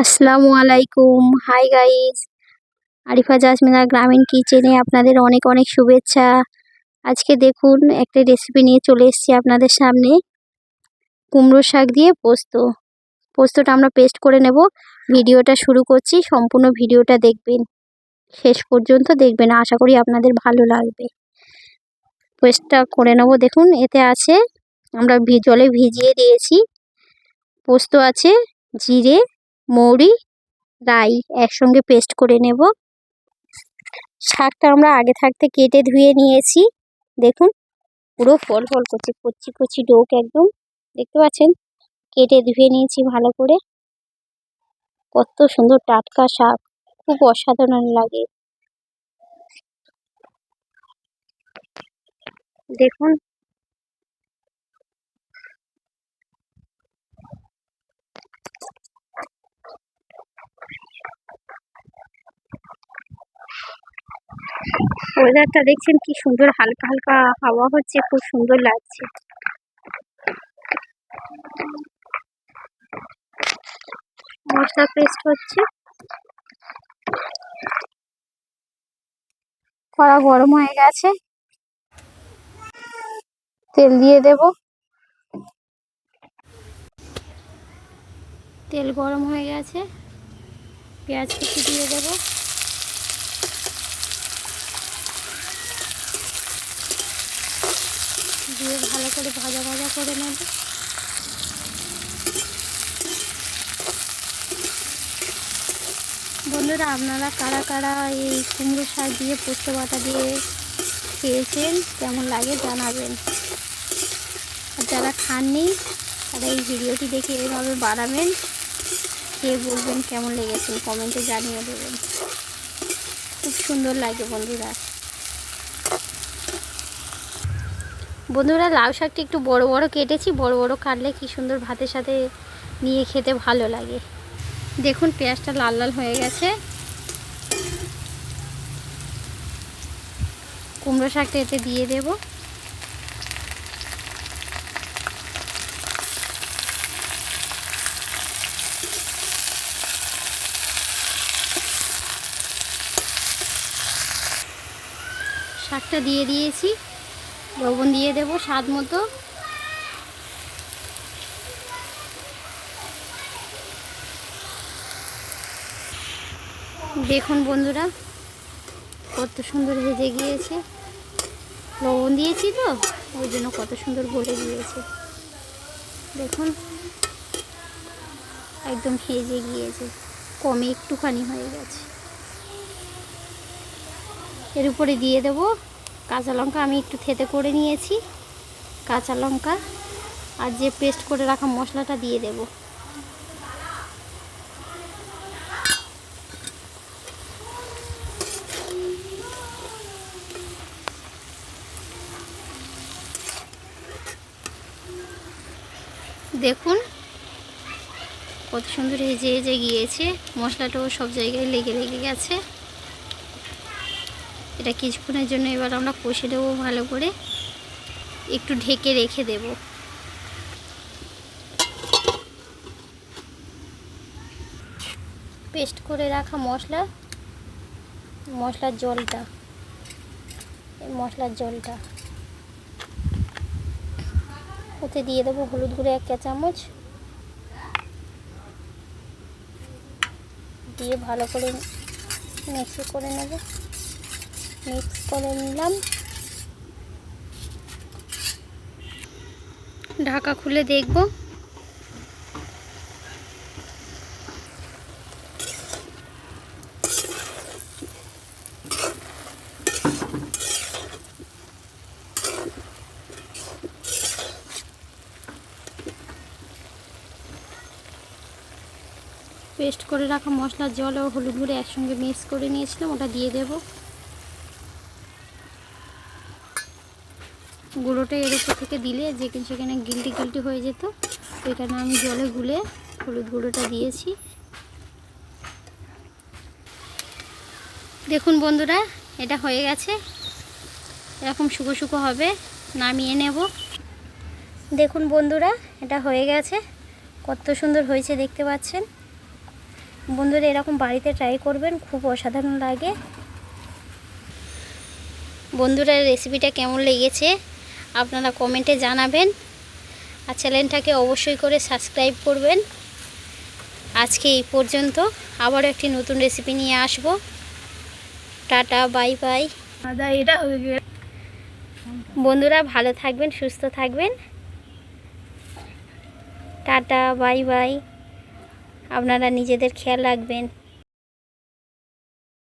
আসসালামু আলাইকুম। Hi guys Arifa Jasmina গ্রামীণ কিচেনে আপনাদের অনেক অনেক শুভেচ্ছা। আজকে দেখুন, একটা রেসিপি নিয়ে চলে এসেছি আপনাদের সামনে। কুমড়ো শাক দিয়ে পোস্ত। পোস্তটা আমরা পেস্ট করে নেব। ভিডিওটা শুরু করছি, সম্পূর্ণ ভিডিওটা দেখবেন। শেষ পর্যন্ত দেখবেন, আশা করি আপনাদের ভালো লাগবে। পেস্টটা করে নেব, দেখুন, এতে আছে, আমরা জলে ভিজিয়ে দিয়েছি। পোস্ত আছে, জিরে মৌরি, রাই একসঙ্গে পেস্ট করে নেব। শাকটা আমরা আগে থাকতে কেটে ধুয়ে নিয়েছি। দেখুন, পুরো ফল ফল করছে, কচি কচি ডোক একদম। দেখতে পাচ্ছেন? কেটে ধুয়ে নিয়েছি ভালো করে। কত সুন্দর টাটকা শাক, খুব অসাধারণ লাগে। দেখুন ওয়েদারটা দেখছেন কি সুন্দর, হালকা হালকা হাওয়া হচ্ছে, খুব সুন্দর লাগছে। মশলা পেস্ট হচ্ছে। কড়া গরম হয়ে গেছে। তেল দিয়ে দেব। তেল গরম হয়ে গেছে। পেঁয়াজ কুচি দিয়ে দেবো। দিয়ে ভালো করে ভাজা ভাজা করে নেব। বন্ধুরা, আপনারা কারা কারা এই কুমড়ো শাক দিয়ে পোস্ত বাটা দিয়ে খেয়েছেন, কেমন লাগে জানাবেন। আর যারা খাননি, তারা এই ভিডিওটি দেখে এভাবে বাড়াবেন, খেয়ে বলবেন কেমন লেগেছে, কমেন্টে জানিয়ে দেবেন। খুব সুন্দর লাগে বন্ধুরা। বন্ধুরা, লাউ শাকটা একটু বড় বড় কেটেছি, বড় বড় কাটলে কি সুন্দর ভাতের সাথে নিয়ে খেতে ভালো লাগে। দেখুন, পেঁয়াজটা লাল লাল হয়ে গেছে। কুমড়ো শাকটা এতে দিয়ে দেব। শাকটা দিয়ে দিয়েছি। লবণ দিয়ে দেব স্বাদ মতো। দেখুন বন্ধুরা, কত সুন্দর ভেজে গিয়েছে। লবণ দিয়েছি তো, ওই জন্য কত সুন্দর গলে গিয়েছে। দেখুন, একদম ভেজে গিয়েছে, কমে একটুখানি হয়ে গেছে। এর উপরে দিয়ে দেবো কাঁচা লঙ্কা আমি একটু থেতে করে নিয়েছি, কাঁচা লঙ্কা আর যে পেস্ট করে রাখা মশলাটা দিয়ে দেব। দেখুন কত সুন্দর হেজে হেজে গিয়েছে, মশলাটাও সব জায়গায় লেগে লেগে গেছে। এটা কিছুক্ষণের জন্য এবার আমরা কষে দেবো ভালো করে। একটু ঢেকে রেখে দেব। পেস্ট করে রাখা মশলা, মশলার জলটা মশলার জলটা। ওতে দিয়ে দেবো হলুদ গুঁড়ো এক চা চামচ। দিয়ে ভালো করে মিক্স করে নেব। মিক্স করে নিলাম। ঢাকা খুলে দেখব। পেস্ট করে রাখা মশলার জল ও হলুদ গুঁড়ো একসঙ্গে মিক্স করে নিয়েছিলাম, ওটা দিয়ে দেবো। গুঁড়োটা এর উপর থেকে দিলে যেখানে সেখানে গিলটি গিলটি হয়ে যেত, সেখানে আমি জলে গুলে হলুদ গুঁড়োটা দিয়েছি। দেখুন বন্ধুরা, এটা হয়ে গেছে। এরকম শুকো শুকো হবে, নামিয়ে নেব। দেখুন বন্ধুরা, এটা হয়ে গেছে। কত সুন্দর হয়েছে দেখতে পাচ্ছেন। বন্ধুরা, এরকম বাড়িতে ট্রাই করবেন, খুব অসাধারণ লাগে। বন্ধুরা রেসিপিটা কেমন লেগেছে? আপনারা কমেন্টে জানাবেন আর চ্যানেলটাকে অবশ্যই করে সাবস্ক্রাইব করবেন। আজকে এই পর্যন্ত আবারও একটি নতুন রেসিপি নিয়ে আসব। Tata bye bye. এটা হয়ে বন্ধুরা ভালো থাকবেন সুস্থ থাকবেন। Tata bye bye. আপনারা নিজেদের খেয়াল রাখবেন।